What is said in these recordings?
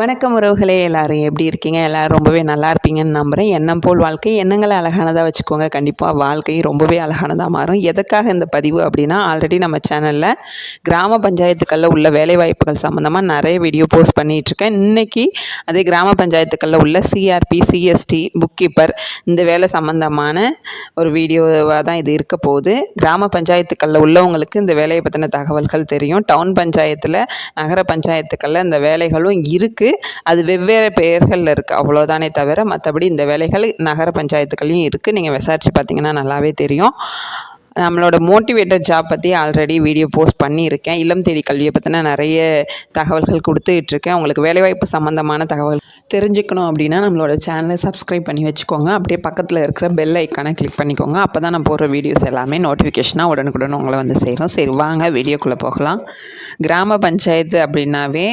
வணக்கம் உறவுகளே எல்லோரும் எப்படி இருக்கீங்க? எல்லோரும் ரொம்பவே நல்லா இருப்பீங்கன்னு நம்புகிறேன் எண்ணம் போல் வாழ்க்கை எண்ணங்களை அழகானதாக வச்சுக்கோங்க. கண்டிப்பாக வாழ்க்கையும் ரொம்பவே அழகானதாக மாறும். எதுக்காக இந்த பதிவு அப்படின்னா ஆல்ரெடி நம்ம சேனலில் கிராம பஞ்சாயத்துக்களில் உள்ள வேலைவாய்ப்புகள் சம்மந்தமாக நிறைய வீடியோ போஸ்ட் பண்ணிகிட்ருக்கேன் இன்றைக்கி அதே கிராம பஞ்சாயத்துக்களில் உள்ள சிஆர்பி சிஎஸ்டி புக் கீப்பர் இந்த வேலை சம்மந்தமான ஒரு வீடியோவாக தான் இது இருக்க போகுது. கிராம பஞ்சாயத்துக்களில் உள்ளவங்களுக்கு இந்த வேலையை பற்றின தகவல்கள் தெரியும். டவுன் பஞ்சாயத்தில் நகர பஞ்சாயத்துக்களில் இந்த வேலைகளும் இருக்குது இருக்குது அது வெவ்வேறு பெயர்களில் இருக்குது அவ்வளோதானே தவிர மற்றபடி இந்த வேலைகள் நகர பஞ்சாயத்துக்கள்லையும் இருக்குது நீங்கள் விசாரித்து பார்த்தீங்கன்னா நல்லாவே தெரியும். நம்மளோட மோட்டிவேட்டர் ஜாப் பற்றி ஆல்ரெடி வீடியோ போஸ்ட் பண்ணியிருக்கேன். இல்லம் தேடி கல்வியை பற்றின நிறைய தகவல்கள் கொடுத்துட்ருக்கேன். உங்களுக்கு வேலைவாய்ப்பு சம்மந்தமான தகவல் தெரிஞ்சுக்கணும் அப்படின்னா நம்மளோட சேனலை சப்ஸ்கிரைப் பண்ணி வச்சுக்கோங்க. அப்படியே பக்கத்தில் இருக்கிற பெல் ஐக்கானை கிளிக் பண்ணிக்கோங்க. அப்போ தான் நான் போடுற வீடியோஸ் எல்லாமே நோட்டிஃபிகேஷனாக உடனுக்குடன் உங்களை வந்து சேரும். சரி வாங்க வீடியோக்குள்ளே போகலாம். கிராம பஞ்சாயத்து அப்படின்னாவே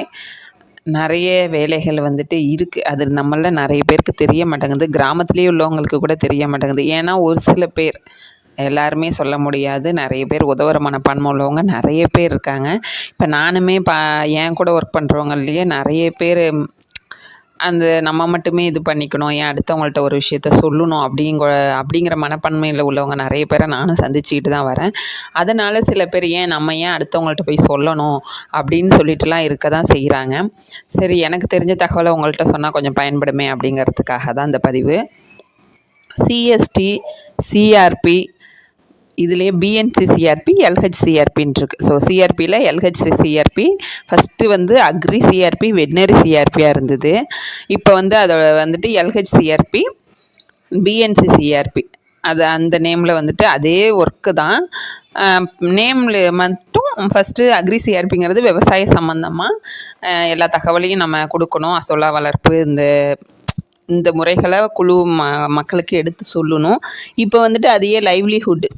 நிறைய வேலைகள் வந்துட்டு இருக்குது அது நம்மளில் நிறைய பேருக்கு தெரிய மாட்டேங்குது. கிராமத்துலேயே உள்ளவங்களுக்கு கூட தெரிய மாட்டேங்குது. ஏன்னா ஒரு சில பேர் எல்லாருமே சொல்ல முடியாது. நிறைய பேர் உதவுற மனப்பான்மை உள்ளவங்க நிறைய பேர் இருக்காங்க. இப்போ நானுமே பா என் கூட ஒர்க் பண்ணுறவங்களையே நிறைய பேர் அந்த நம்ம மட்டுமே இது பண்ணிக்கணும் ஏன் அடுத்தவங்கள்ட்ட ஒரு விஷயத்த சொல்லணும் அப்படிங்க அப்படிங்கிற மனப்பான்மையில் உள்ளவங்க நிறைய பேரை நானும் சந்திச்சுக்கிட்டு தான் வரேன். அதனால் சில பேர் ஏன் நம்ம ஏன் அடுத்தவங்கள்ட்ட போய் சொல்லணும் அப்படின்னு சொல்லிட்டுலாம் இருக்க தான் செய்கிறாங்க சரி எனக்கு தெரிஞ்ச தகவலை உங்கள்கிட்ட சொன்னால் கொஞ்சம் பயன்படுமே அப்படிங்கிறதுக்காக தான் இந்த பதிவு. சிஎஸ்டி சிஆர்பி இதுலேயே பிஎன்சி சிஆர்பி எல்ஹெச் சிஆர்பின்னு இருக்குது ஸோ சிஆர்பியில் எல்ஹெச் சிஆர்பி ஃபஸ்ட்டு வந்து அக்ரி சிஆர்பி வெட்னரி சிஆர்பியாக இருந்தது. இப்போ வந்து அதை வந்துட்டு எல்ஹெச் சிஆர்பி பிஎன்சி சிஆர்பி அது அந்த நேமில் வந்துட்டு அதே ஒர்க்கு தான். நேமில் மட்டும் ஃபஸ்ட்டு அக்ரி சிஆர்பிங்கிறது விவசாய சம்மந்தமாக எல்லா தகவலையும் நம்ம கொடுக்கணும். அசோலா வளர்ப்பு இந்த இந்த முறைகளை குழு ம மக்களுக்கு எடுத்து சொல்லணும். இப்போ வந்துட்டு அதையே லைவ்லிஹுட்டு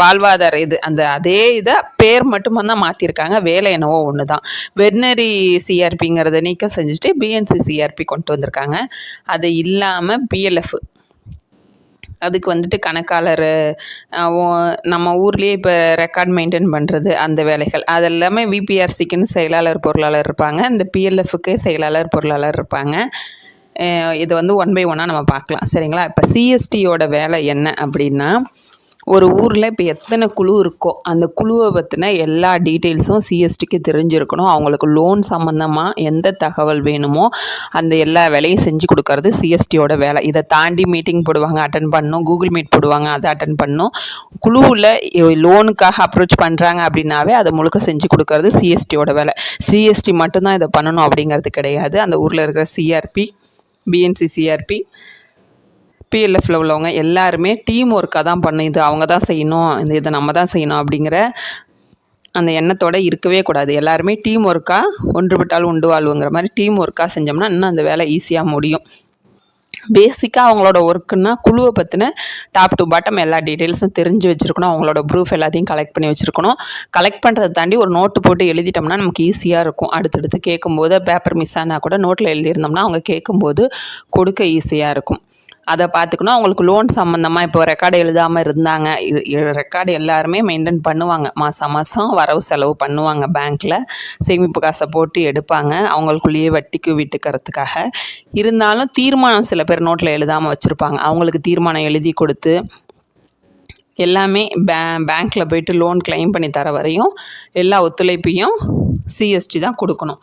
வாழ்வாதார இது. அந்த அதே இதை பேர் மட்டும்தான் மாற்றிருக்காங்க வேலை என்னவோ ஒன்று தான் வெட்னரி சிஆர்பிங்கிறத நீக்கம் செஞ்சுட்டு பிஎன்சி சிஆர்பி கொண்டு வந்திருக்காங்க. அது இல்லாமல் பிஎல்எஃப் அதுக்கு வந்துட்டு கணக்காளர் நம்ம ஊர்லேயே இப்போ ரெக்கார்ட் மெயின்டைன் பண்ணுறது அந்த வேலைகள். அது எல்லாமே விபிஆர்சிக்குன்னு செயலாளர் பொருளாளர் இருப்பாங்க. இந்த பிஎல்எஃப்க்கு செயலாளர் பொருளாளர் இருப்பாங்க. இது வந்து ஒன் பை ஒன்னாக நம்ம பார்க்கலாம். சரிங்களா? இப்போ சிஎஸ்டியோட வேலை என்ன அப்படின்னா ஒரு ஊரில் இப்போ எத்தனை குழு இருக்கோ அந்த குழுவை பற்றின எல்லா டீட்டெயில்ஸும் சிஎஸ்டிக்கு தெரிஞ்சிருக்கணும். அவங்களுக்கு லோன் சம்மந்தமாக எந்த தகவல் வேணுமோ அந்த எல்லா வேலையும் செஞ்சு கொடுக்கறது சிஎஸ்டியோட வேலை. இதை தாண்டி மீட்டிங் போடுவாங்க அட்டன் பண்ணணும். கூகுள் மீட் போடுவாங்க அதை அட்டன் பண்ணணும். குழுவில் லோனுக்காக அப்ரோச் பண்ணுறாங்க அப்படின்னாவே அதை முழுக்க செஞ்சு கொடுக்கறது சிஎஸ்டியோட வேலை. சிஎஸ்டி மட்டும்தான் இதை பண்ணணும் அப்படிங்கிறது கிடையாது. அந்த ஊரில் இருக்கிற சிஆர்பி பிஎன்சி சிஆர்பி பிஎல்எஃப்பில் உள்ளவங்க எல்லாருமே டீம் ஒர்க்காக தான் பண்ணும் இது அவங்க தான் செய்யணும் இந்த இதை நம்ம தான் செய்யணும் அப்படிங்கிற அந்த எண்ணத்தோடு இருக்கவே கூடாது. எல்லாருமே டீம் ஒர்க்காக ஒன்றுபட்டால் உண்டு வாழ்வுங்கிற மாதிரி டீம் ஒர்க்காக செஞ்சோம்னா இன்னும் அந்த வேலை ஈஸியாக முடியும். பேசிக்காக அவங்களோட ஒர்க்குன்னா குழுவை பற்றின டாப் டு பாட்டம் எல்லா டீட்டெயில்ஸும் தெரிஞ்சு வச்சுருக்கணும். அவங்களோட ப்ரூஃப் எல்லாத்தையும் கலெக்ட் பண்ணி வச்சுருக்கணும். கலெக்ட் பண்ணுறதை தாண்டி ஒரு நோட்டு போட்டு எழுதிட்டோம்னா நமக்கு ஈஸியாக இருக்கும். அடுத்தடுத்து கேட்கும்போது பேப்பர் மிஸ் ஆனால் கூட நோட்டில் எழுதியிருந்தோம்னா அவங்க கேட்கும்போது கொடுக்க ஈஸியாக இருக்கும். அதை பார்த்துக்கணும். அவங்களுக்கு லோன் சம்மந்தமாக இப்போ ரெக்கார்டு எழுதாமல் இருந்தாங்க. இது ரெக்கார்டு எல்லாருமே மெயின்டைன் பண்ணுவாங்க. மாதம் மாதம் வரவு செலவு பண்ணுவாங்க பேங்க்கில் சேமிப்பு காசை போட்டு எடுப்பாங்க. அவங்களுக்குள்ளேயே வட்டிக்கு விட்டுக்கிறதுக்காக. இருந்தாலும் தீர்மானம் சில பேர் நோட்டில் எழுதாமல் வச்சுருப்பாங்க. அவங்களுக்கு தீர்மானம் எழுதி கொடுத்து எல்லாமே பே பேங்க்கில் போயிட்டு லோன் கிளைம் பண்ணி தர வரையும் எல்லா ஒத்துழைப்பையும் சிஎஸ்டி தான் கொடுக்கணும்.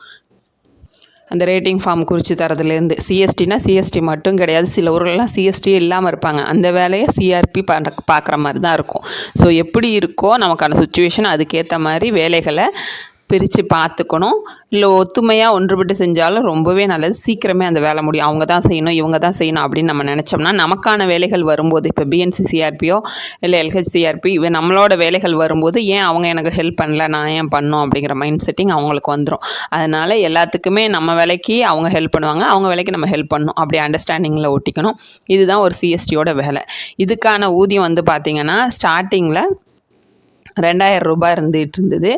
அந்த ரேட்டிங் ஃபார்ம் குறித்து தரதுலேருந்து. சிஎஸ்டினா சிஎஸ்டி மட்டும் கிடையாது. சில ஊர்கள்லாம் சிஎஸ்டி இல்லாமல் இருப்பாங்க. அந்த வேலையை சிஆர்பி பண்ண பார்க்குற மாதிரி தான் இருக்கும். ஸோ எப்படி இருக்கோ நமக்கான சுச்சுவேஷன் அதுக்கேற்ற மாதிரி வேலைகளை பிரித்து பார்த்துக்கணும். இல்லை ஒத்துமையாக ஒன்றுபட்டு செஞ்சாலும் ரொம்பவே நல்லது. சீக்கிரமே அந்த வேலை முடியும். அவங்க தான் செய்யணும் இவங்க தான் செய்யணும் அப்படின்னு நம்ம நினச்சோம்னா நமக்கான வேலைகள் வரும்போது இப்போ பிஎன்சி சிஆர்பியோ இல்லை எல்ஹெச்சிஆர்பி இவன் நம்மளோட வேலைகள் வரும்போது ஏன் அவங்க எனக்கு ஹெல்ப் பண்ணல நான் ஏன் பண்ணோம் அப்படிங்கிற மைண்ட் செட்டிங் அவங்களுக்கு வந்துடும் அதனால் எல்லாத்துக்குமே நம்ம வேலைக்கு அவங்க ஹெல்ப் பண்ணுவாங்க. அவங்க வேலைக்கு நம்ம ஹெல்ப் பண்ணணும். அப்படி அண்டர்ஸ்டாண்டிங்கில் ஒட்டிக்கணும். இதுதான் ஒரு சிஎஸ்டியோட வேலை. இதுக்கான ஊதியம் வந்து பார்த்திங்கன்னா ஸ்டார்டிங்கில் ரெண்டாயிரம் ரூபாய் இருந்துகிட்டு இருந்தது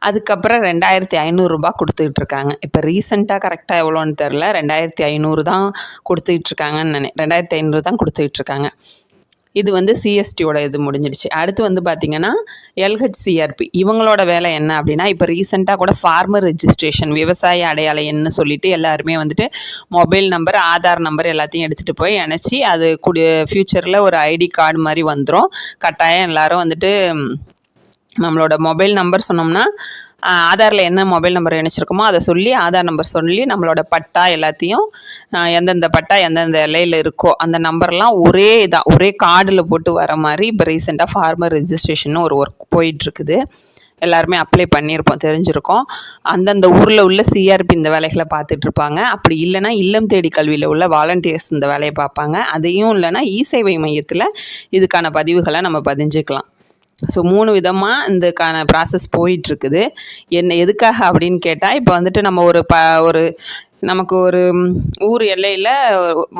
அதுக்கப்புறம் ரெண்டாயிரத்தி ஐநூறுரூபா கொடுத்துட்ருக்காங்க இப்போ ரீசெண்டாக கரெக்டாக எவ்வளோன்னு தெரில. ரெண்டாயிரத்தி ஐநூறு தான் கொடுத்துட்ருக்காங்கன்னு நினை ரெண்டாயிரத்தி ஐநூறு தான் கொடுத்துட்ருக்காங்க இது வந்து சிஎஸ்டியோட இது முடிஞ்சிடுச்சு. அடுத்து வந்து பார்த்திங்கன்னா எல்ஹெச்சிஆர்பி இவங்களோட வேலை என்ன அப்படின்னா இப்போ ரீசெண்டாக கூட ஃபார்மர் ரெஜிஸ்ட்ரேஷன் விவசாய அடையாள எண்ணு சொல்லிட்டு எல்லாருமே வந்துட்டு மொபைல் நம்பர் ஆதார் நம்பர் எல்லாத்தையும் எடுத்துகிட்டு போய் இணைச்சி அது கூடிய ஃப்யூச்சரில் ஒரு ஐடி கார்டு மாதிரி வந்துடும் கட்டாயம் எல்லோரும் வந்துட்டு நம்மளோட மொபைல் நம்பர் சொன்னோம்னா ஆதாரில் என்ன மொபைல் நம்பர் இணைச்சிருக்கோமோ அதை சொல்லி ஆதார் நம்பர் சொல்லி நம்மளோட பட்டா எல்லாத்தையும் எந்தெந்த பட்டா எந்தெந்த இலையில் இருக்கோ அந்த நம்பர்லாம் ஒரே இதாக ஒரே கார்டில் போட்டு வர மாதிரி இப்போ ரீசெண்டாக ஃபார்மர் ரிஜிஸ்ட்ரேஷன் ஒரு ஒர்க் போயிட்டுருக்குது. எல்லாருமே அப்ளை பண்ணியிருப்போம் தெரிஞ்சிருக்கோம். அந்தந்த ஊரில் உள்ள சிஆர்பி இந்த வேலைகளை பார்த்துட்ருப்பாங்க. அப்படி இல்லைனா இல்லம் தேடி கல்வியில் உள்ள வாலண்டியர்ஸ் இந்த வேலையை பார்ப்பாங்க. அதையும் இல்லைனா இ சேவை மையத்தில் இதுக்கான பதிவுகளை நம்ம பதிஞ்சுக்கலாம். ஸோ மூணு விதமாக இதுக்கான ப்ராசஸ் போயிட்டுருக்குது. என்ன எதுக்காக அப்படின்னு கேட்டால் இப்போ வந்துட்டு நம்ம ஒரு ப ஒரு நமக்கு ஒரு ஊர் எல்லையில்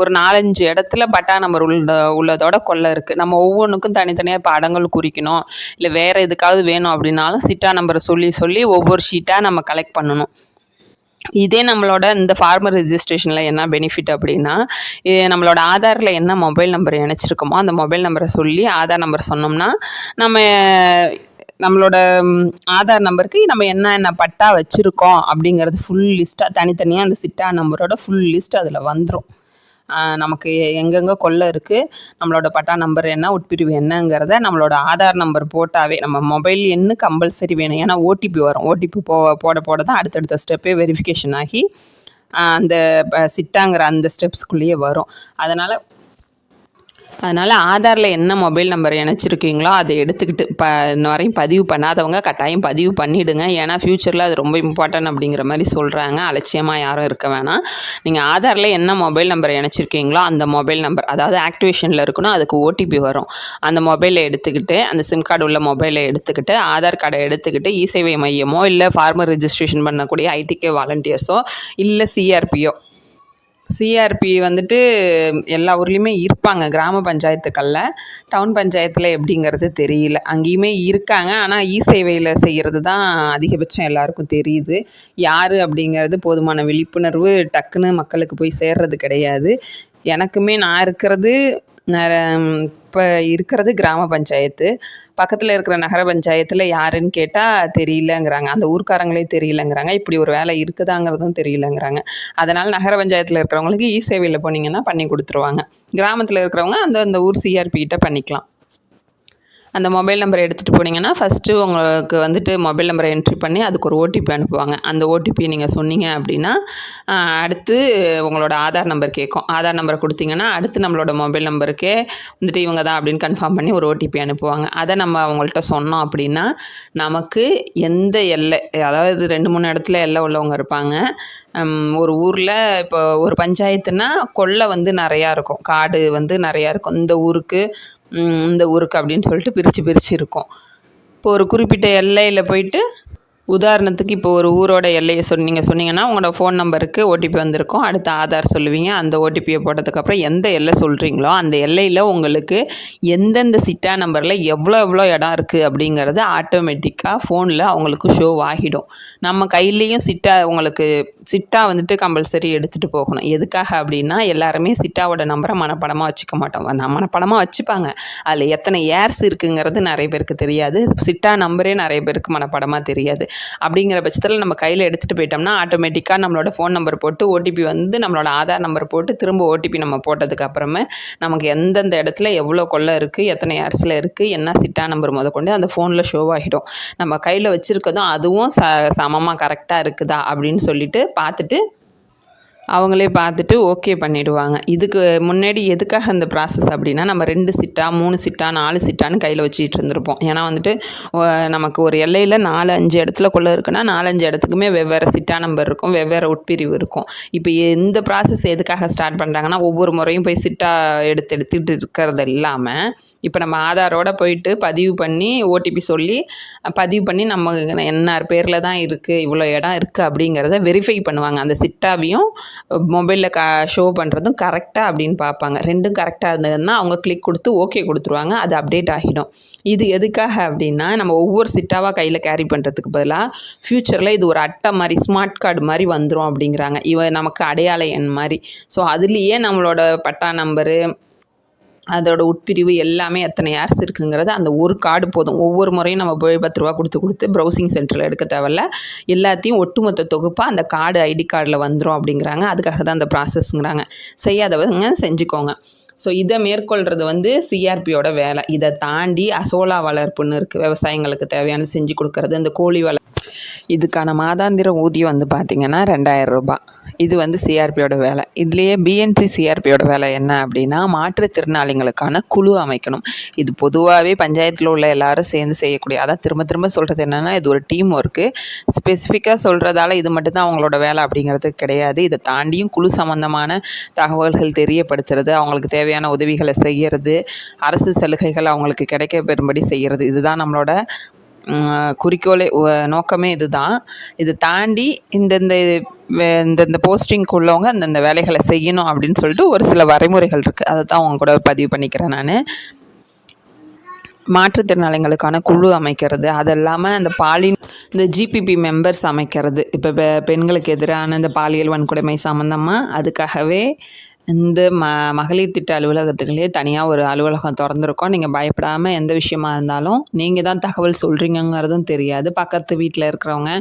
ஒரு நாலஞ்சு இடத்துல பட்டா நம்பர் உள்ள உள்ளதோட கொள்ளை இருக்குது நம்ம ஒவ்வொன்றுக்கும் தனித்தனியாக இப்போ அடங்கல் குறிக்கணும். இல்லை வேறு எதுக்காவது வேணும் அப்படின்னாலும் சிட்டா நம்பரை சொல்லி சொல்லி ஒவ்வொரு ஷீட்டாக நம்ம கலெக்ட் பண்ணணும். இதே நம்மளோட இந்த ஃபார்மர் ரிஜிஸ்ட்ரேஷனில் என்ன பெனிஃபிட் அப்படின்னா நம்மளோட ஆதாரில் என்ன மொபைல் நம்பர் இணைச்சிருக்கோமோ அந்த மொபைல் நம்பரை சொல்லி ஆதார் நம்பர் சொன்னோம்னா நம்ம நம்மளோட ஆதார் நம்பருக்கு நம்ம என்ன என்ன பட்டா வச்சுருக்கோம் அப்படிங்கிறது ஃபுல் லிஸ்ட்டாக தனித்தனியாக அந்த சிட்டா நம்பரோட ஃபுல் லிஸ்ட் அதில் வந்துடும் நமக்கு எங்கெங்கே கொள்ளை இருக்குது நம்மளோட பட்டா நம்பர் என்ன உட்பிரிவு என்னங்கிறத நம்மளோட ஆதார் நம்பர் போட்டாவே நம்ம மொபைல் எண்ணு கம்பல்சரி வேணும். ஏன்னா ஓடிபி வரும். ஓடிபி போ போட போட தான் அடுத்தடுத்த ஸ்டெப்பே வெரிஃபிகேஷன் ஆகி அந்த சிட்டாங்கிற அந்த ஸ்டெப்ஸ்குள்ளேயே வரும். அதனால் அதனால் ஆதாரில் என்ன மொபைல் நம்பர் இணைச்சிருக்கீங்களோ அதை எடுத்துக்கிட்டு ப இன்ன வரையும் பதிவு பண்ணாதவங்க கட்டாயம் பதிவு பண்ணிவிடுங்க ஏன்னா ஃப்யூச்சரில் அது ரொம்ப இம்பார்ட்டன்ட் அப்படிங்கிற மாதிரி சொல்கிறாங்க அலட்சியமாக யாரும் இருக்க வேணாம். நீங்கள் ஆதாரில் என்ன மொபைல் நம்பர் இணைச்சிருக்கீங்களோ அந்த மொபைல் நம்பர் அதாவது ஆக்டிவேஷனில் இருக்கணும் அதுக்கு ஓடிபி வரும். அந்த மொபைலை எடுத்துக்கிட்டு அந்த சிம் கார்டு உள்ள மொபைலை எடுத்துக்கிட்டு ஆதார் கார்டை எடுத்துக்கிட்டு இ சேவை மையமோ இல்லை ஃபார்மர் ரிஜிஸ்ட்ரேஷன் பண்ணக்கூடிய ஐடிகே வாலண்டியர்ஸோ இல்லை சிஆர்பியோ சிஆர்பி வந்துட்டு எல்லா ஊர்லேயுமே இருப்பாங்க. கிராம பஞ்சாயத்துக்களில். டவுன் பஞ்சாயத்தில் எப்படிங்கிறது தெரியல. அங்கேயுமே இருக்காங்க. ஆனால் இ சேவையில் செய்கிறது தான் அதிகபட்சம் எல்லாருக்கும் தெரியுது. யார் அப்படிங்கிறது போதுமான விழிப்புணர்வு டக்குன்னு மக்களுக்கு போய் சேர்றது கிடையாது. எனக்குமே நான் இருக்கிறது இப்போ இருக்கிறது கிராம பஞ்சாயத்து. பக்கத்தில் இருக்கிற நகர பஞ்சாயத்தில் யாருன்னு கேட்டால் தெரியலங்கிறாங்க. அந்த ஊர்க்காரங்களே தெரியலங்கிறாங்க. இப்படி ஒரு வேலை இருக்குதாங்கிறதும் தெரியலங்கிறாங்க. அதனால் நகர பஞ்சாயத்தில் இருக்கிறவங்களுக்கு இ சேவையில் போனீங்கன்னா பண்ணி கொடுத்துருவாங்க. கிராமத்தில் இருக்கிறவங்க அந்த அந்த ஊர் சிஆர்பிகிட்ட பண்ணிக்கலாம். அந்த மொபைல் நம்பரை எடுத்துகிட்டு போனீங்கன்னா ஃபஸ்ட்டு உங்களுக்கு வந்துட்டு மொபைல் நம்பரை என்ட்ரி பண்ணி அதுக்கு ஒரு ஓடிபி அனுப்புவாங்க. அந்த ஓடிபி நீங்கள் சொன்னீங்க அப்படின்னா அடுத்து உங்களோட ஆதார் நம்பர் கேட்கும் ஆதார் நம்பரை கொடுத்தீங்கன்னா அடுத்து நம்மளோட மொபைல் நம்பருக்கே வந்துட்டு இவங்க தான் அப்படின்னு கன்ஃபார்ம் பண்ணி ஒரு ஓடிபி அனுப்புவாங்க. அதை நம்ம அவங்கள்ட்ட சொன்னோம் அப்படின்னா நமக்கு எந்த எல்லை அதாவது ரெண்டு மூணு இடத்துல எல்லை உள்ளவங்க இருப்பாங்க. ஒரு ஊரில் இப்போ ஒரு பஞ்சாயத்துனா கொள்ளை வந்து நிறையா இருக்கும். காடு வந்து நிறையா இருக்கும். இந்த ஊருக்கு இந்த ஊருக்கு அப்படின்னு சொல்லிட்டு பிரித்து பிரித்து இருக்கும். இப்போ ஒரு குறிப்பிட்ட எல்லையில் போயிட்டு உதாரணத்துக்கு இப்போ ஒரு ஊரோட எல்லையை சொன்னீங்க சொன்னீங்கன்னா உங்களோட ஃபோன் நம்பருக்கு ஓடிபி வந்திருக்கும். அடுத்து ஆதார் சொல்லுவீங்க. அந்த ஓடிபியை போட்டதுக்கப்புறம் எந்த எல்லை சொல்கிறீங்களோ அந்த எல்லையில் உங்களுக்கு எந்தெந்த சிட்டா நம்பரில் எவ்வளோ எவ்வளோ இடம் இருக்குது அப்படிங்கிறது ஆட்டோமேட்டிக்காக ஃபோனில் அவங்களுக்கு ஷோ ஆகிடும். நம்ம கையிலையும் சிட்டா உங்களுக்கு சிட்டா வந்துட்டு கம்பல்சரி எடுத்துகிட்டு போகணும். எதுக்காக அப்படின்னா எல்லாருமே சிட்டாவோட நம்பரை மனப்படமாக வச்சுக்க மாட்டோம். நம்ம மனப்படமாக வச்சுப்பாங்க. அதில் எத்தனை ஏர்ஸ் இருக்குங்கிறது நிறைய பேருக்கு தெரியாது. சிட்டா நம்பரே நிறைய பேருக்கு மனப்படமாக தெரியாது. அப்படிங்கிற பட்சத்தில் நம்ம கையில் எடுத்துகிட்டு போயிட்டோம்னா ஆட்டோமேட்டிக்காக நம்மளோட ஃபோன் நம்பர் போட்டு ஓடிபி வந்து நம்மளோட ஆதார் நம்பர் போட்டு திரும்ப ஓடிபி நம்ம போட்டதுக்கு அப்புறமே நமக்கு எந்தெந்த இடத்துல எவ்வளோ கொள்ளை இருக்குது எத்தனை அரசில் இருக்குது என்ன சிட்டா நம்பர் முத கொண்டு அந்த ஃபோனில் ஷோ ஆகிடும். நம்ம கையில் வச்சுருக்கதும் அதுவும் ச சமமாக கரெக்டாக இருக்குதா அப்படின்னு சொல்லிட்டு பார்த்துட்டு அவங்களே பார்த்துட்டு ஓகே பண்ணிவிடுவாங்க இதுக்கு முன்னாடி எதுக்காக இந்த ப்ராசஸ் அப்படின்னா நம்ம ரெண்டு சிட்டா மூணு சிட்டா நாலு சிட்டான்னு கையில் வச்சுக்கிட்டு இருந்திருப்போம். ஏன்னா வந்துட்டு நமக்கு ஒரு எல்லையில் நாலு அஞ்சு இடத்துல கொள்ள இருக்குன்னா நாலஞ்சு இடத்துக்குமே வெவ்வேறு சிட்டா நம்பர் இருக்கும் வெவ்வேறு உட்பிரிவு இருக்கும். இப்போ இந்த ப்ராசஸ் எதுக்காக ஸ்டார்ட் பண்ணுறாங்கன்னா ஒவ்வொரு முறையும் போய் சிட்டா எடுத்து எடுத்துகிட்டு இருக்கிறது இல்லாமல் இப்போ நம்ம ஆதாரோட போயிட்டு பதிவு பண்ணி ஓடிபி சொல்லி பதிவு பண்ணி நம்ம என்ன பேரில் தான் இருக்குது இவ்வளோ இடம் இருக்குது அப்படிங்கிறத வெரிஃபை பண்ணுவாங்க. அந்த சிட்டாவையும் மொபைலில் க ஷோ பண்ணுறதும் கரெக்டாக அப்படின்னு பார்ப்பாங்க. ரெண்டும் கரெக்டாக இருந்ததுன்னா அவங்க கிளிக் கொடுத்து ஓகே கொடுத்துருவாங்க. அது அப்டேட் ஆகிடும். இது எதுக்காக அப்படின்னா நம்ம ஒவ்வொரு சிட்டாவாக கையில் கேரி பண்ணுறதுக்கு பதிலாக ஃப்யூச்சரில் இது ஒரு அட்டை மாதிரி ஸ்மார்ட் கார்டு மாதிரி வந்துடும் அப்படிங்கிறாங்க. இவ நமக்கு அடையாள எண் மாதிரி. ஸோ அதுலேயே நம்மளோட பட்டா நம்பரு அதோட உட்பிரிவு எல்லாமே எத்தனை ஏர்ஸ் இருக்குங்கிறது அந்த ஒரு கார்டு போதும். ஒவ்வொரு முறையும் நம்ம போய் பத்து ரூபா கொடுத்து கொடுத்து ப்ரௌசிங் சென்டரில் எடுக்க தேவையில்ல. எல்லாத்தையும் ஒட்டுமொத்த தொகுப்பாக அந்த கார்டு ஐடி கார்டில் வந்துடும் அப்படிங்கிறாங்க. அதுக்காக தான் அந்த ப்ராசஸ்ங்கிறாங்க செய்யாதவங்க செஞ்சுக்கோங்க. ஸோ இதை மேற்கொள்கிறது வந்து சிஆர்பியோட வேலை. இதை தாண்டி அசோலா வளர்ப்புன்னு இருக்குது விவசாயிங்களுக்கு தேவையான செஞ்சு கொடுக்கறது. இந்த கோழி வளர்ப்பு இதுக்கான மாதாந்திர ஊதியம் வந்து பார்த்திங்கன்னா ரெண்டாயிரம் ரூபாய். இது வந்து சிஆர்பியோட வேலை. இதுலேயே பிஎன்சி சிஆர்பியோட வேலை என்ன அப்படின்னா மாற்றுத்திறனாளிகளுக்கான குழு அமைக்கணும். இது பொதுவாகவே பஞ்சாயத்தில் உள்ள எல்லாரும் சேர்ந்து செய்யக்கூடிய அதான் திரும்ப திரும்ப சொல்கிறது என்னென்னா இது ஒரு டீம் ஒர்க்கு ஸ்பெசிஃபிக்காக சொல்கிறதால இது மட்டும்தான் அவங்களோட வேலை அப்படிங்கிறது கிடையாது. இதை தாண்டியும் குழு சம்மந்தமான தகவல்கள் தெரியப்படுத்துறது அவங்களுக்கு தேவையான உதவிகளை செய்கிறது அரசு சலுகைகள் அவங்களுக்கு கிடைக்க பெறும்படி செய்கிறது இதுதான் நம்மளோட குறிக்கோளே நோக்கமே இது தான் இதை தாண்டி இந்தந்த இந்தந்த போஸ்டிங்க்கு உள்ளவங்க அந்தந்த வேலைகளை செய்யணும் அப்படின்னு சொல்லிட்டு ஒரு சில வரைமுறைகள் இருக்குது அதை தான் அவங்க கூட பதிவு பண்ணிக்கிறேன் நான். மாற்றுத்திறனாளிகளுக்கான குழு அமைக்கிறது. அது இல்லாமல் அந்த பாலின் இந்த ஜிபிபி மெம்பர்ஸ் அமைக்கிறது. இப்போ பெண்களுக்கு எதிரான இந்த பாலியல் வன்கொடுமை சம்மந்தமாக அதுக்காகவே இந்த ம மகளிர் திட்ட அலுவலகத்துக்குள்ளேயே தனியாக ஒரு அலுவலகம் திறந்துருக்கோம். நீங்கள் பயப்படாமல் எந்த விஷயமா இருந்தாலும் நீங்கள் தான் தகவல் சொல்கிறீங்கங்கிறதும் தெரியாது. பக்கத்து வீட்டில் இருக்கிறவங்க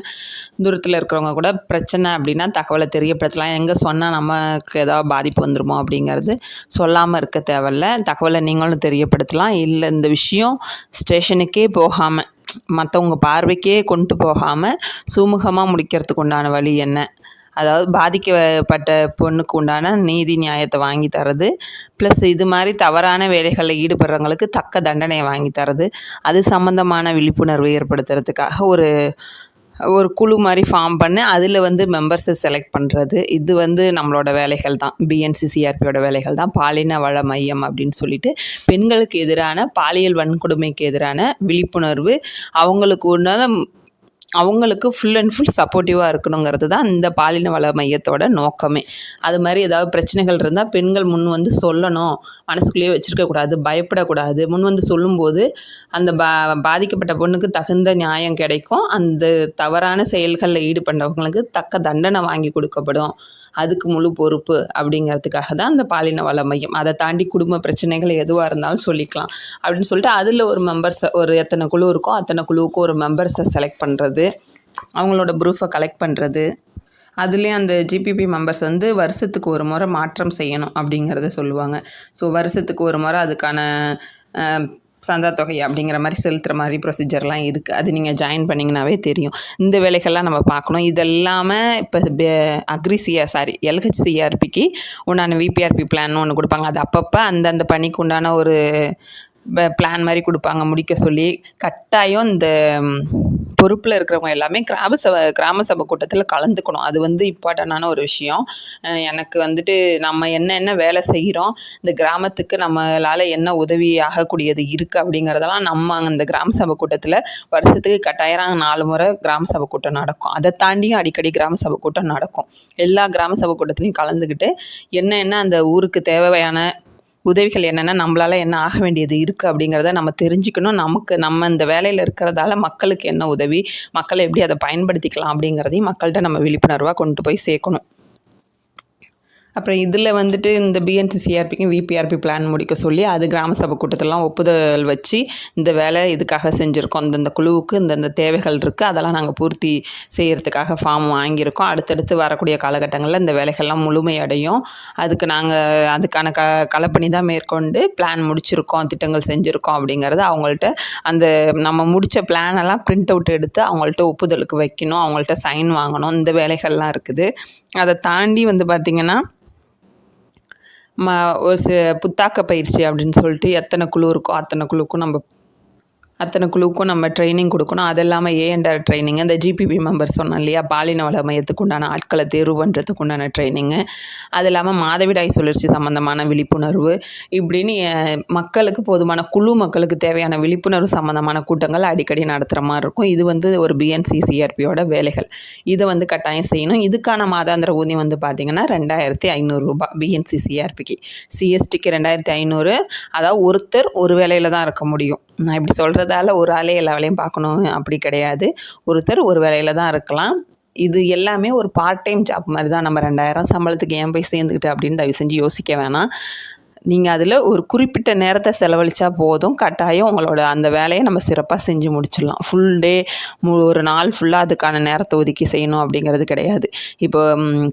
தூரத்தில் இருக்கிறவங்க கூட பிரச்சனை அப்படின்னா தகவலை தெரியப்படுத்தலாம். எங்கே சொன்னால் நமக்கு ஏதாவது பாதிப்பு வந்துடுமோ அப்படிங்கிறது சொல்லாமல் இருக்க தேவையில்ல. தகவலை நீங்களும் தெரியப்படுத்தலாம். இல்லை இந்த விஷயம் ஸ்டேஷனுக்கே போகாமல் மற்றவங்க பார்வைக்கே கொண்டு போகாமல் சுமூகமாக முடிக்கிறதுக்கு உண்டான வழி என்ன? அதாவது பாதிக்கப்பட்ட பொண்ணுக்கு உண்டான நீதி நியாயத்தை வாங்கி தரது. ப்ளஸ் இது மாதிரி தவறான வேலைகளில் ஈடுபடுறவங்களுக்கு தக்க தண்டனையை வாங்கி தரது. அது சம்மந்தமான விழிப்புணர்வு ஏற்படுத்துறதுக்காக ஒரு ஒரு குழு மாதிரி ஃபார்ம் பண்ணி அதில் வந்து மெம்பர்ஸை செலக்ட் பண்ணுறது இது வந்து நம்மளோட வேலைகள் தான். பிஎன்சிசிஆர்பியோட வேலைகள் தான். பாலின வள மையம் அப்படின்னு சொல்லிட்டு பெண்களுக்கு எதிரான பாலியல் வன்கொடுமைக்கு எதிரான விழிப்புணர்வு அவங்களுக்கு உண்டான அவங்களுக்கு ஃபுல் அண்ட் ஃபுல் சப்போர்ட்டிவாக இருக்கணுங்கிறது தான் இந்த பாலின வள மையத்தோட நோக்கமே. அது மாதிரி ஏதாவது பிரச்சனைகள் இருந்தால் பெண்கள் முன் வந்து சொல்லணும். மனசுக்குள்ளேயே வச்சுருக்கக்கூடாது பயப்படக்கூடாது. முன் வந்து சொல்லும்போது அந்த பா பாதிக்கப்பட்ட பொண்ணுக்கு தகுந்த நியாயம் கிடைக்கும். அந்த தவறான செயல்களில் ஈடுபட்டவங்களுக்கு தக்க தண்டனை வாங்கி கொடுக்கப்படும். அதுக்கு முழு பொறுப்பு அப்படிங்கிறதுக்காக தான் அந்த பாலின வள மையம். அதை தாண்டி குடும்ப பிரச்சனைகள் எதுவாக இருந்தாலும் சொல்லிக்கலாம். அப்படின்னு சொல்லிட்டு அதில் ஒரு மெம்பர்ஸை ஒரு எத்தனை குழு இருக்கோ அத்தனை குழுவுக்கும் ஒரு மெம்பர்ஸை செலக்ட் பண்ணுறது அவங்களோட ப்ரூஃபை கலெக்ட் பண்ணுறது அதுலேயும் அந்த ஜிபிபி மெம்பர்ஸ் வந்து வருஷத்துக்கு ஒரு முறை மாற்றம் செய்யணும் அப்படிங்கிறத சொல்லுவாங்க. ஸோ வருஷத்துக்கு ஒரு முறை அதுக்கான சந்தா தொகை அப்படிங்கிற மாதிரி செலுத்துகிற மாதிரி ப்ரொசீஜர்லாம் இருக்குது அது நீங்கள் ஜாயின் பண்ணிங்கனாவே தெரியும். இந்த வேலைகள்லாம் நம்ம பார்க்கணும். இதெல்லாமல் இப்போ அக்ரி சிஆர் சாரி எல்ஹெச்சிஆர்பிக்கு உண்டான விபிஆர்பி பிளான் ஒன்று கொடுப்பாங்க. அது அப்பப்போ அந்தந்த பணிக்கு உண்டான ஒரு பிளான் மாதிரி கொடுப்பாங்க முடிக்க சொல்லி. கட்டாயம் இந்த பொறுப்பில் இருக்கிறவங்க எல்லாமே கிராம சபை கிராம சபை கூட்டத்தில் கலந்துக்கணும். அது வந்து இம்பார்ட்டண்டான ஒரு விஷயம். எனக்கு வந்துட்டு நம்ம என்ன என்ன வேலை செய்கிறோம் இந்த கிராமத்துக்கு நம்மளால் என்ன உதவி ஆகக்கூடியது இருக்குது அப்படிங்கிறதெல்லாம் நம்ம அந்த கிராம சபை கூட்டத்தில் வருஷத்துக்கு கட்டாயிரம் நாலு முறை கிராம சபை கூட்டம் நடக்கும். அதை தாண்டியும் அடிக்கடி கிராம சபை கூட்டம் நடக்கும். எல்லா கிராம சபை கூட்டத்துலையும் கலந்துக்கிட்டு என்ன என்ன அந்த ஊருக்கு தேவையான உதவிகள் என்னென்ன நம்மளால் என்ன ஆக வேண்டியது இருக்குது அப்படிங்கிறத நம்ம தெரிஞ்சுக்கணும். நமக்கு நம்ம இந்த வேலையில் இருக்கிறதால மக்களுக்கு என்ன உதவி மக்களை எப்படி அதை பயன்படுத்திக்கலாம் அப்படிங்கிறதையும் மக்கள்கிட்ட நம்ம விழிப்புணர்வாக கொண்டு போய் சேர்க்கணும். அப்புறம் இதில் வந்துட்டு இந்த பிஎன்சி சிஆர்பிக்கும் விபிஆர்பி பிளான் முடிக்க சொல்லி அது கிராம சபை கூட்டத்திலாம் ஒப்புதல் வச்சு இந்த வேலை இதுக்காக செஞ்சுருக்கோம். அந்தந்த குழுவுக்கு இந்தந்த தேவைகள் இருக்குது அதெல்லாம் நாங்கள் பூர்த்தி செய்கிறதுக்காக ஃபார்ம் வாங்கியிருக்கோம். அடுத்தடுத்து வரக்கூடிய காலகட்டங்களில் இந்த வேலைகள்லாம் முழுமையடையும். அதுக்கு நாங்கள் அதுக்கான க களப்பணி தான் மேற்கொண்டு பிளான் முடிச்சிருக்கோம் திட்டங்கள் செஞ்சுருக்கோம் அப்படிங்கிறத அவங்கள்ட்ட அந்த நம்ம முடித்த பிளானெல்லாம் பிரிண்ட் அவுட் எடுத்து அவங்கள்ட்ட ஒப்புதலுக்கு வைக்கணும் அவங்கள்ட்ட சைன் வாங்கணும். இந்த வேலைகள்லாம் இருக்குது. அதை தாண்டி வந்து பார்த்திங்கன்னா ம ஒரு சி புத்தாக்க பயிற்சி அப்படின்னு சொல்லிட்டு எத்தனை குழு இருக்கோ அத்தனை குழுக்கும் நம்ம அத்தனை குழுவுக்கும் நம்ம ட்ரைனிங் கொடுக்கணும். அது இல்லாமல் ஏஎன்ஆர் ட்ரைனிங் அந்த ஜிபிபி மெம்பர் சொன்னோம் இல்லையா? பாலின வள மையத்துக்கு உண்டான ஆட்களை தேர்வு பண்ணுறதுக்கு உண்டான ட்ரைனிங்கு அது இல்லாமல் மாதவிடாய் சுழற்சி சம்மந்தமான விழிப்புணர்வு. இப்படின்னு மக்களுக்கு போதுமான குழு மக்களுக்கு தேவையான விழிப்புணர்வு சம்மந்தமான கூட்டங்கள் அடிக்கடி நடத்துகிற மாதிரி இருக்கும். இது வந்து ஒரு பிஎன்சிசிஆர்பியோட வேலைகள். இதை வந்து கட்டாயம் செய்யணும். இதுக்கான மாதாந்திர ஊதியம் வந்து பார்த்திங்கன்னா ரெண்டாயிரத்தி ஐநூறுரூபா பிஎன்சிசிஆர்பிக்கு சிஎஸ்டிக்கு ரெண்டாயிரத்தி ஐநூறு. அதாவது ஒருத்தர் ஒரு வேலையில் தான் இருக்க முடியும். நான் இப்படி சொல்கிறது சொல்கிறதால ஒரு ஆளே எல்லா வேலையும் பார்க்கணும். அப்படி கிடையாது. ஒருத்தர் ஒரு வேலையில் தான் இருக்கலாம். இது எல்லாமே ஒரு பார்ட் டைம் ஜாப் மாதிரி தான் நம்ம ரெண்டாயிரம் சம்பளத்துக்கு ஏன் போய் சேர்ந்துக்கிட்டு அப்படின்னு தயவு செஞ்சு யோசிக்க வேணாம். நீங்கள் அதில் ஒரு குறிப்பிட்ட நேரத்தை செலவழித்தா போதும். கட்டாயம் உங்களோட அந்த வேலையை நம்ம சிறப்பாக செஞ்சு முடிச்சிடலாம். ஃபுல் டே ஒரு நாள் ஃபுல்லாக அதுக்கான நேரத்தை ஒதுக்கி செய்யணும் அப்படிங்கிறது கிடையாது. இப்போ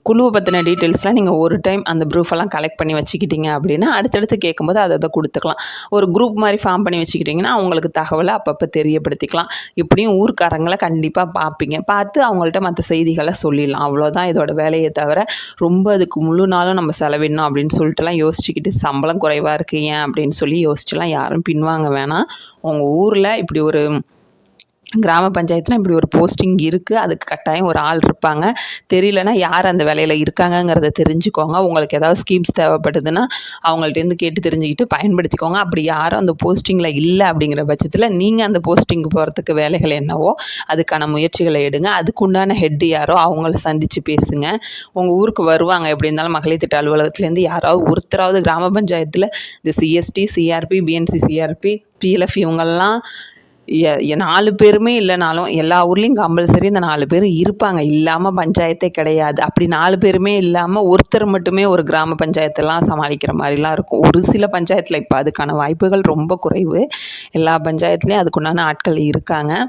குழுவை பற்றின டீட்டெயில்ஸ்லாம் நீங்கள் ஒரு டைம் அந்த ப்ரூஃபெல்லாம் கலெக்ட் பண்ணி வச்சுக்கிட்டீங்க அப்படின்னா அடுத்தடுத்து கேட்கும்போது அதை அதை கொடுத்துக்கலாம். ஒரு குரூப் மாதிரி ஃபார்ம் பண்ணி வச்சுக்கிட்டிங்கன்னா அவங்களுக்கு தகவலை அப்பப்போ தெரியப்படுத்திக்கலாம். இப்படியும் ஊர்க்காரங்களை கண்டிப்பாக பார்ப்பீங்க. பார்த்து அவங்கள்ட்ட மற்ற செய்திகளை சொல்லிடலாம். அவ்வளோதான் இதோட வேலையை தவிர ரொம்ப அதுக்கு முழு நாளும் நம்ம செலவிடணும் அப்படின்னு சொல்லிட்டுலாம் யோசிச்சுக்கிட்டு சம்பளம் குறைவாக இருக்குது ஏன் அப்படின்னு சொல்லி யோசிச்சுலாம் யாரும் பின்வாங்க வேணாம். உங்கள் ஊரில் இப்படி ஒரு கிராம பஞ்சாயத்தில் இப்படி ஒரு போஸ்டிங் இருக்குது அதுக்கு கட்டாயம் ஒரு ஆள் இருப்பாங்க. தெரியலனா யார் அந்த வேலையில் இருக்காங்கங்கிறத தெரிஞ்சுக்கோங்க. உங்களுக்கு ஏதாவது ஸ்கீம்ஸ் தேவைப்படுதுன்னா அவங்கள்ட்டேருந்து கேட்டு தெரிஞ்சுக்கிட்டு பயன்படுத்திக்கோங்க. அப்படி யாரும் அந்த போஸ்டிங்கில் இல்லை அப்படிங்கிற பட்சத்தில் நீங்கள் அந்த போஸ்டிங்க்கு போகிறதுக்கு வேலைகள் என்னவோ அதுக்கான முயற்சிகளை எடுங்க. அதுக்குண்டான ஹெட் யாரோ அவங்கள சந்தித்து பேசுங்க. உங்கள் ஊருக்கு வருவாங்க. எப்படி இருந்தாலும் மகளிர் திட்ட அலுவலகத்துலேருந்து யாராவது ஒருத்தராவது கிராம பஞ்சாயத்தில் இந்த CST CRP PNC CRP PLF இவங்கெல்லாம் நாலு பேருமே இல்லைனாலும் எல்லா ஊர்லேயும் கம்பல்சரி இந்த நாலு பேர் இருப்பாங்க. இல்லாமல் பஞ்சாயத்தே கிடையாது. அப்படி நாலு பேருமே இல்லாமல் ஒருத்தர் மட்டுமே ஒரு கிராம பஞ்சாயத்தெல்லாம் சமாளிக்கிற மாதிரிலாம் இருக்கும். ஒரு சில பஞ்சாயத்தில் இப்போ அதுக்கான வாய்ப்புகள் ரொம்ப குறைவு. எல்லா பஞ்சாயத்துலேயும் அதுக்குண்டான ஆட்கள் இருக்காங்க.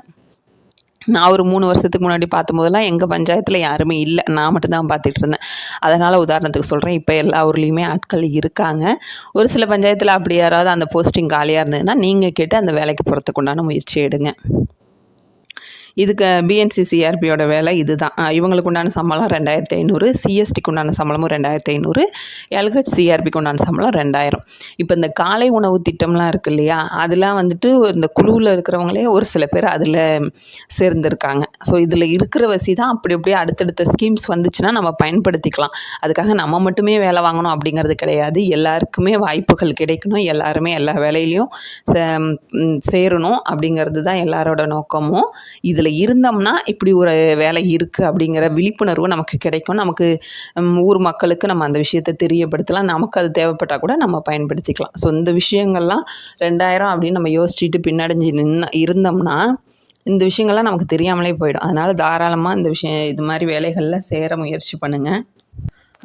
நான் ஒரு மூணு வருஷத்துக்கு முன்னாடி பார்த்தபோதெல்லாம் எங்கள் பஞ்சாயத்தில் யாருமே இல்லை. நான் மட்டும்தான் பார்த்துட்டு இருந்தேன். அதனால் உதாரணத்துக்கு சொல்கிறேன் இப்போ எல்லா ஊர்லேயுமே ஆட்கள் இருக்காங்க. ஒரு சில பஞ்சாயத்தில் அப்படி யாராவது அந்த போஸ்டிங் காலியாக இருந்ததுன்னா நீங்கள் கேட்டு அந்த வேலைக்கு போகிறதுக்கு உண்டான முயற்சி எடுங்க. இதுக்கு பிஎன்சி சிஆர்பியோட வேலை இதுதான். இவங்களுக்கு உண்டான சம்பளம் ரெண்டாயிரத்தி ஐநூறு சிஎஸ்டிக்கு உண்டான சம்பளமும் ரெண்டாயிரத்தி ஐநூறு எல்ஹெச் சிஆர்பிக்கு உண்டான சம்பளம் ரெண்டாயிரம். இப்போ இந்த காலை உணவு திட்டம்லாம் இருக்கு இல்லையா அதெல்லாம் வந்துட்டு இந்த குழுவில் இருக்கிறவங்களே ஒரு சில பேர் அதில் சேர்ந்துருக்காங்க. ஸோ இதில் இருக்கிற வசி தான் அப்படி அப்படியே அடுத்தடுத்த ஸ்கீம்ஸ் வந்துச்சுன்னா நம்ம பயன்படுத்திக்கலாம். அதுக்காக நம்ம மட்டுமே வேலை வாங்கணும் அப்படிங்கிறது கிடையாது. எல்லாருக்குமே வாய்ப்புகள் கிடைக்கணும். எல்லாருமே எல்லா வேலையிலையும் சே- சேரணும் அப்படிங்கிறது தான் எல்லாரோட நோக்கமும். இதில் இருந்தோம்னா இப்படி ஒரு வேலை இருக்குது அப்படிங்கிற விழிப்புணர்வு நமக்கு கிடைக்கும். நமக்கு ஊர் மக்களுக்கு நம்ம அந்த விஷயத்தை தெரியப்படுத்தலாம். நமக்கு அது தேவைப்பட்டால் கூட நம்ம பயன்படுத்திக்கலாம். ஸோ இந்த விஷயங்கள்லாம் ரெண்டாயிரம் அப்படின்னு நம்ம யோசிச்சுட்டு பின்னடைஞ்சு நின்று இருந்தோம்னா இந்த விஷயங்கள்லாம் நமக்கு தெரியாமலே போயிடும். அதனால் தாராளமாக இந்த விஷயம் இது மாதிரி வேலைகளில் சேர முயற்சி பண்ணுங்கள்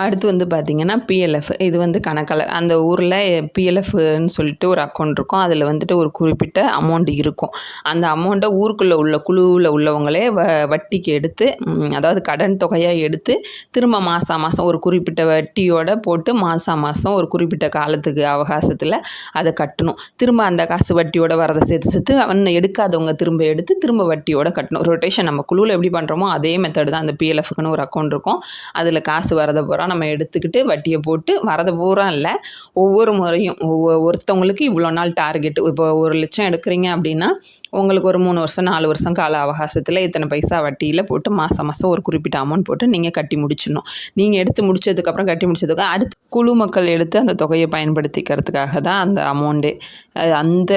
அடுத்து வந்து பார்த்திங்கன்னா பிஎல்எஃப் இது வந்து கணக்கில் அந்த ஊரில் பிஎல்எஃப்னு சொல்லிட்டு ஒரு அக்கௌண்ட் இருக்கும். அதில் வந்துட்டு ஒரு குறிப்பிட்ட அமௌண்ட் இருக்கும். அந்த அமௌண்ட்டை ஊருக்குள்ளே உள்ள குழுவில் உள்ளவங்களே வ வட்டிக்கு எடுத்து அதாவது கடன் தொகையாக எடுத்து திரும்ப மாதம் மாதம் ஒரு குறிப்பிட்ட வட்டியோட போட்டு மாதம் மாதம் ஒரு குறிப்பிட்ட காலத்துக்கு அவகாசத்தில் அதை கட்டணும். திரும்ப அந்த காசு வட்டியோட வரதை சேர்த்து சேர்த்து அவன் எடுக்காதவங்க திரும்ப எடுத்து திரும்ப வட்டியோட கட்டணும். ரொட்டேஷன் நம்ம குழுவில் எப்படி பண்ணுறோமோ அதே மெத்தடு தான் அந்த பிஎல்எஃப்க்குன்னு ஒரு அக்கௌண்ட் இருக்கும். அதில் காசு வரதை போகிறோம் நம்ம எடுத்துக்கிட்டு வட்டியை போட்டு வரது பூரா இல்லை. ஒவ்வொரு முறையும் ஒவ்வொரு ஒருத்தவங்களுக்கு இவ்வளோ நாள் டார்கெட் இப்போ ஒரு லட்சம் எடுக்கிறீங்க அப்படின்னா உங்களுக்கு ஒரு மூணு வருஷம் நாலு வருஷம் கால அவகாசத்தில் இத்தனை பைசா வட்டியில் போட்டு மாதம் மாதம் ஒரு குறிப்பிட்ட அமௌண்ட் போட்டு நீங்கள் கட்டி முடிச்சிடணும். நீங்கள் எடுத்து முடிச்சதுக்கப்புறம் கட்டி முடிச்சதுக்கு அடுத்து குழு மக்கள் எடுத்து அந்த தொகையை பயன்படுத்திக்கிறதுக்காக தான் அந்த அமௌண்ட்டே அந்த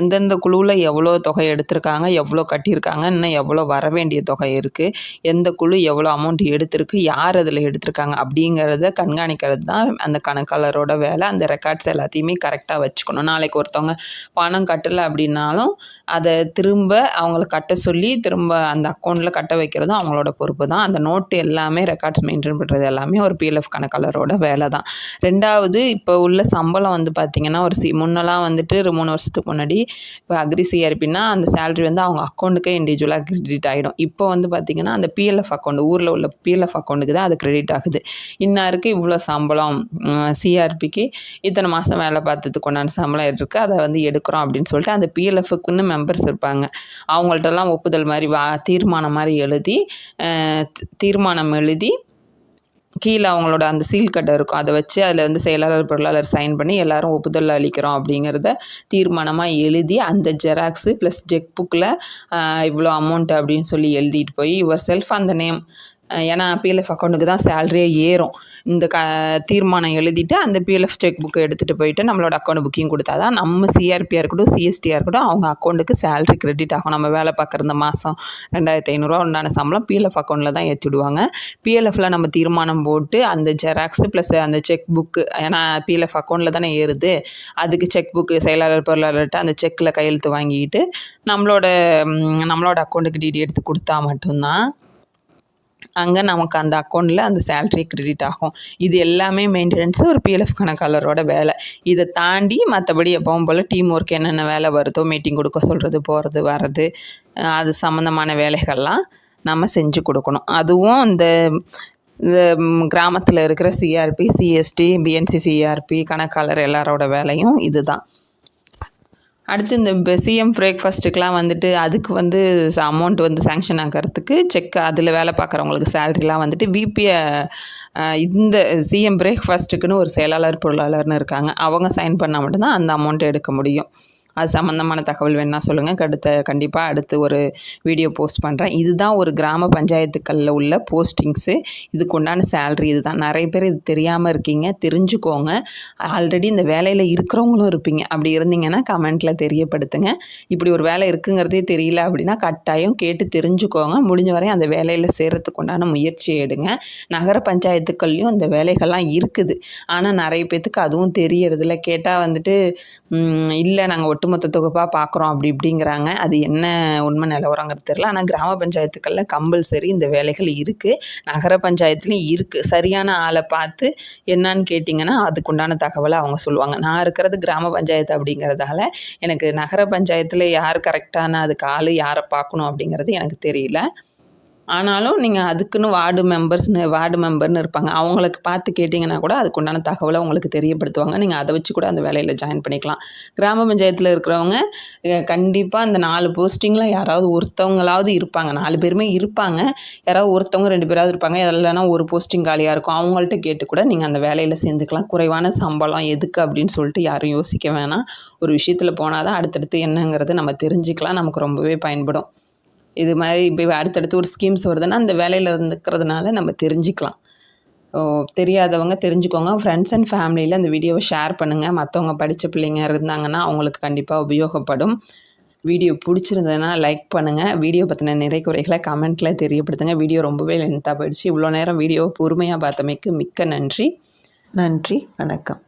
எந்தெந்த குழுவில் எவ்வளோ தொகை எடுத்திருக்காங்க எவ்வளோ கட்டியிருக்காங்க இன்னும் எவ்வளோ வர வேண்டிய தொகை இருக்குது எந்த குழு எவ்வளோ அமௌண்ட் எடுத்திருக்கு யார் அதில் எடுத்திருக்காங்க அப்படிங்கிறத கண்காணிக்கிறது தான் அந்த கணக்காளரோட வேலை. அந்த ரெக்கார்ட்ஸ் எல்லாத்தையுமே கரெக்டாக வச்சுக்கணும். நாளைக்கு ஒருத்தவங்க பணம் கட்டலை அப்படின்னாலும் அதை திரும்ப அவங்கள கட்ட சொல்லி திரும்ப அந்த அக்கௌண்ட்டில் கட்ட வைக்கிறதும் அவங்களோட பொறுப்பு தான். அந்த நோட்டு எல்லாமே ரெக்கார்ட்ஸ் மெயின்டைன் பண்ணுறது எல்லாமே ஒரு பிஎல்எஃப் கணக்காளரோட வேலை தான். ரெண்டாவது இப்போ உள்ள சம்பளம் வந்து பார்த்திங்கன்னா ஒரு சி முன்னெல்லாம் வந்துட்டு ஒரு மூணு வருஷத்துக்கு முன்னாடி இப்போ அக்ரி சிஆர்பின்னா அந்த சேலரி வந்து அவங்க அக்கௌண்ட்டுக்கே இண்டிவிஜுவலாக கிரெடிட் ஆகிடும் இப்போ வந்து பார்த்திங்கன்னா அந்த பிஎல்எஃப் அக்கௌண்ட் ஊரில் உள்ள பிஎல்எஃப் அக்கௌண்ட்டுக்கு தான் அது கிரெடிட் ஆகுது. இன்னாருக்கு இவ்வளோ சம்பளம் சிஆர்பிக்கு இத்தனை மாதம் வேலை பார்த்ததுக்கு உண்டான சம்பளம் இருக்குது அதை வந்து எடுக்கிறோம் அப்படின்னு சொல்லிட்டு அந்த பிஎல்எஃப்க்குன்னு மெம்பர்ஸ் இருப்பாங்க அவங்கள்ட்டலாம் ஒப்புதல் மாதிரி வா தீர்மானம் மாதிரி எழுதி தீர்மானம் எழுதி கீழே அவங்களோட அந்த சீல் கட்டை இருக்கும். அதை வச்சு அதில் வந்து செயலாளர் பொருளாளர் சைன் பண்ணி எல்லாரும் ஒப்புதல் அளிக்கிறோம் அப்படிங்கிறத தீர்மானமாக எழுதி அந்த ஜெராக்ஸு ப்ளஸ் செக் புக்கில் இவ்வளோ அமௌண்ட் அப்படின்னு சொல்லி எழுதிட்டு போய் யுவர் செல்ஃப் அந்த நேம் ஏன்னா பிஎல்எஃப் அக்கௌண்ட்டுக்கு தான் சேலரியே ஏறும். இந்த க தீர்மானம் எழுதிட்டு அந்த பிஎல்எஃப் செக் புக்கை எடுத்துகிட்டு போயிட்டு நம்மளோட அக்கௌண்ட் புக்கிங் கொடுத்தா தான் நம்ம சிஆர்பியாக இருக்கட்டும் சிஎஸ்டியாக இருக்கட்டும் அவங்க அக்கௌண்ட்டுக்கு சேலரி கிரெடிட் ஆகும். நம்ம வேலை பார்க்குற இந்த மாதம் ரெண்டாயிரத்தி ஐநூறுரூவா உண்டான சம்பளம் பிஎல்எஃப் அக்கௌண்ட்டில் தான் ஏற்றி விடுவாங்க. பிஎல்எஃப்ல நம்ம தீர்மானம் போட்டு அந்த ஜெராக்ஸ் ப்ளஸ் அந்த செக் புக்கு ஏன்னா பிஎல்எஃப் அக்கௌண்ட்டில் தானே ஏறுது. அதுக்கு செக் புக்கு செயலாளர் பொருளாளர்கிட்ட அந்த செக்கில் கையெழுத்து வாங்கிட்டு நம்மளோட நம்மளோட அக்கௌண்ட்டுக்கு டிடி எடுத்து கொடுத்தா மட்டும்தான் அங்கே நமக்கு அந்த அக்கௌண்ட்டில் அந்த சேல்ரி கிரெடிட் ஆகும். இது எல்லாமே மெயின்டெனன்ஸு ஒரு பிஎல்எஃப் கணக்காளரோட வேலை. இதை தாண்டி மற்றபடி எப்பவும் போல் டீம் ஒர்க் என்னென்ன வேலை வருதோ மீட்டிங் கொடுக்க சொல்கிறது போகிறது வர்றது அது சம்மந்தமான வேலைகள்லாம் நம்ம செஞ்சு கொடுக்கணும். அதுவும் இந்த இந்த கிராமத்தில் இருக்கிற சிஆர்பி சிஎஸ்டி பிஎன்சி சிஆர்பி கணக்காளர் எல்லாரோட வேலையும் இதுதான். அடுத்து இந்த சிஎம் பிரேக்ஃபாஸ்ட்டுக்கெலாம் வந்துட்டு அதுக்கு வந்து அமௌண்ட் வந்து சேங்ஷன் ஆகிறதுக்கு செக் அதில் வேலை பார்க்குறவங்களுக்கு சேலரிலாம் வந்துட்டு விபிஐ இந்த சிஎம் பிரேக்ஃபாஸ்ட்டுக்குன்னு ஒரு செயலாளர் பொருளாளர்னு இருக்காங்க. அவங்க சைன் பண்ணால் மட்டும்தான் அந்த அமௌண்ட் எடுக்க முடியும். அது சம்மந்தமான தகவல் வேணா சொல்லுங்கள் அடுத்த கண்டிப்பாக அடுத்து ஒரு வீடியோ போஸ்ட் பண்ணுறேன் இதுதான் ஒரு கிராம பஞ்சாயத்துக்களில் உள்ள போஸ்டிங்ஸு இதுக்கு உண்டான சேலரி இதுதான். நிறைய பேர் இது தெரியாமல் இருக்கீங்க. தெரிஞ்சுக்கோங்க. ஆல்ரெடி இந்த வேலையில் இருக்கிறவங்களும் இருப்பீங்க. அப்படி இருந்தீங்கன்னா கமெண்ட்டில் தெரியப்படுத்துங்க. இப்படி ஒரு வேலை இருக்குங்கிறதே தெரியல அப்படின்னா கட்டாயம் கேட்டு தெரிஞ்சுக்கோங்க. முடிஞ்ச வரையும் அந்த வேலையில் சேர்கிறதுக்கு உண்டான முயற்சி எடுங்க. நகர பஞ்சாயத்துக்கள்லையும் இந்த வேலைகள்லாம் இருக்குது. ஆனால் நிறைய பேத்துக்கு அதுவும் தெரியறதில்ல. கேட்டால் வந்துட்டு இல்லை நாங்கள் ஒட்டுமொத்த தொகுப்பாக பார்க்குறோம் அப்படி இப்படிங்கிறாங்க. அது என்ன உண்மை நிலவரங்கிறது தெரியல. ஆனால் கிராம பஞ்சாயத்துக்களில் கம்பல்சரி இந்த வேலைகள் இருக்குது நகர பஞ்சாயத்துலேயும் இருக்குது சரியான ஆளை பார்த்து என்னன்னு கேட்டிங்கன்னா அதுக்குண்டான தகவலை அவங்க சொல்லுவாங்க. நான் இருக்கிறது கிராம பஞ்சாயத்து அப்படிங்கிறதால எனக்கு நகர பஞ்சாயத்தில் யார் கரெக்டான அதுக்கு ஆள் யாரை பார்க்கணும் அப்படிங்கிறது எனக்கு தெரியல. ஆனாலும் நீங்கள் அதுக்குன்னு வார்டு மெம்பர்ஸ்னு வார்டு மெம்பர்னு இருப்பாங்க. அவங்களுக்கு பார்த்து கேட்டிங்கன்னா கூட அதுக்குண்டான தகவலை உங்களுக்கு தெரியப்படுத்துவாங்க. நீங்கள் அதை வச்சு கூட அந்த வேலையில் ஜாயின் பண்ணிக்கலாம். கிராம பஞ்சாயத்தில் இருக்கிறவங்க கண்டிப்பாக அந்த நாலு போஸ்டிங்கில் யாராவது ஒருத்தவங்களாவது இருப்பாங்க. நாலு பேருமே இருப்பாங்க. யாராவது ஒருத்தவங்க ரெண்டு பேராவது இருப்பாங்க. இல்லைன்னா ஒரு போஸ்டிங் காலியாக இருக்கும். அவங்கள்ட்ட கேட்டு கூட நீங்கள் அந்த வேலையில் சேர்ந்துக்கலாம். குறைவான சம்பளம் எதுக்கு அப்படின்னு சொல்லிட்டு யாரும் யோசிக்க வேணாம். ஒரு விஷயத்தில் போனால் தான் அடுத்தடுத்து என்னங்கிறது நம்ம தெரிஞ்சுக்கலாம். நமக்கு ரொம்பவே பயன்படும். இது மாதிரி இப்போ அடுத்தடுத்து ஒரு ஸ்கீம்ஸ் வருதுன்னா அந்த வேலையில் இருந்துக்கிறதுனால நம்ம தெரிஞ்சுக்கலாம். தெரியாதவங்க தெரிஞ்சுக்கோங்க. ஃப்ரெண்ட்ஸ் அண்ட் ஃபேமிலியில் அந்த வீடியோவை ஷேர் பண்ணுங்கள் மற்றவங்க படித்த பிள்ளைங்க இருந்தாங்கன்னா அவங்களுக்கு கண்டிப்பாக உபயோகப்படும். வீடியோ பிடிச்சிருந்ததுன்னா லைக் பண்ணுங்கள் வீடியோ பற்றின நிறை குறைகளை கமெண்ட்டில் தெரியப்படுத்துங்க. வீடியோ ரொம்பவே லென்த்தாக போயிடுச்சு. இவ்வளோ நேரம் வீடியோ பொறுமையாக பார்த்தமைக்கு மிக்க நன்றி. நன்றி. வணக்கம்.